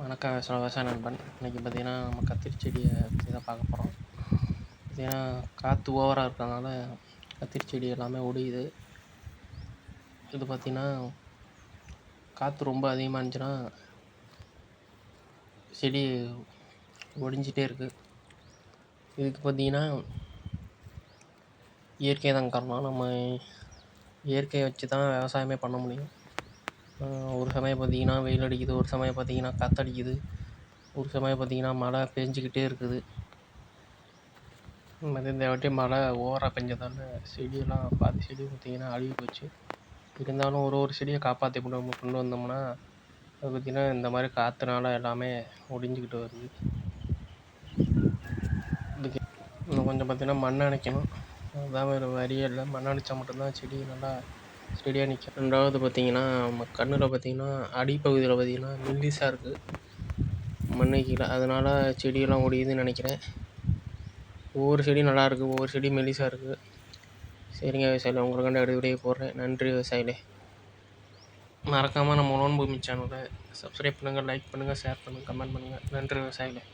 வணக்கம் விவசாய விவசாய நண்பன். இன்றைக்கி பார்த்தீங்கன்னா நம்ம கத்திரி செடியை பற்றி தான் பார்க்க போகிறோம் பார்த்திங்கன்னா காற்று ஓவராக இருக்கிறதுனால கத்திரி செடி எல்லாமே ஒடியுது. இது பார்த்திங்கன்னா காற்று ரொம்ப அதிகமாக இருந்துச்சுன்னா செடி ஒடிஞ்சிட்டே இருக்குது இதுக்கு பார்த்தீங்கன்னா இயற்கை தான் காரணம். நம்ம இயற்கையை வச்சு தான் விவசாயமே பண்ண முடியும். ஒரு சமயம் பார்த்தீங்கன்னா வெயில் அடிக்குது ஒரு சமயம் பார்த்தீங்கன்னா காற்றடிக்குது ஒரு சமயம் பார்த்தீங்கன்னா மழை பெஞ்சிக்கிட்டே இருக்குது. இந்த இந்த வாட்டி மழை ஓவராக பெஞ்சதால் செடியெல்லாம் பாதி செடி பார்த்தீங்கன்னா அழுகி போச்சு. இருந்தாலும் ஒரு ஒரு செடியை காப்பாற்றி கொண்டு கொண்டு வந்தோம்னா அது பார்த்திங்கன்னா இந்த மாதிரி காற்றுனால எல்லாமே ஒடிஞ்சிக்கிட்டு வருது. இதுக்கு இன்னும் கொஞ்சம் பார்த்தீங்கன்னா மண் அணைக்கணும். அதுதான் வேறு வரியே இல்லை. மண் அணைச்சா மட்டும்தான் செடி நல்லா ஸ்டெடியாக நிற்கும் ரெண்டாவது பார்த்தீங்கன்னா நம்ம கண்ணில் பார்த்தீங்கன்னா அடிப்பகுதியில் பார்த்தீங்கன்னா மெல்லிசாக இருக்குது மண்ணு கீழே அதனால் செடியெல்லாம் ஒடியுதுன்னு நினைக்கிறேன். ஒவ்வொரு செடியும் நல்லாயிருக்கு ஒவ்வொரு செடியும் மெல்லிசாக இருக்குது சரிங்க விவசாயில உங்களுக்காண்டி அடிப்படையே போடுறேன் நன்றி விவசாயிலே மறக்காமல் நம்ம உணவு பூமி சேனலை சப்ஸ்கிரைப் பண்ணுங்கள் லைக் பண்ணுங்கள் ஷேர் பண்ணுங்கள் கமெண்ட் பண்ணுங்கள் நன்றி விவசாயிகளே.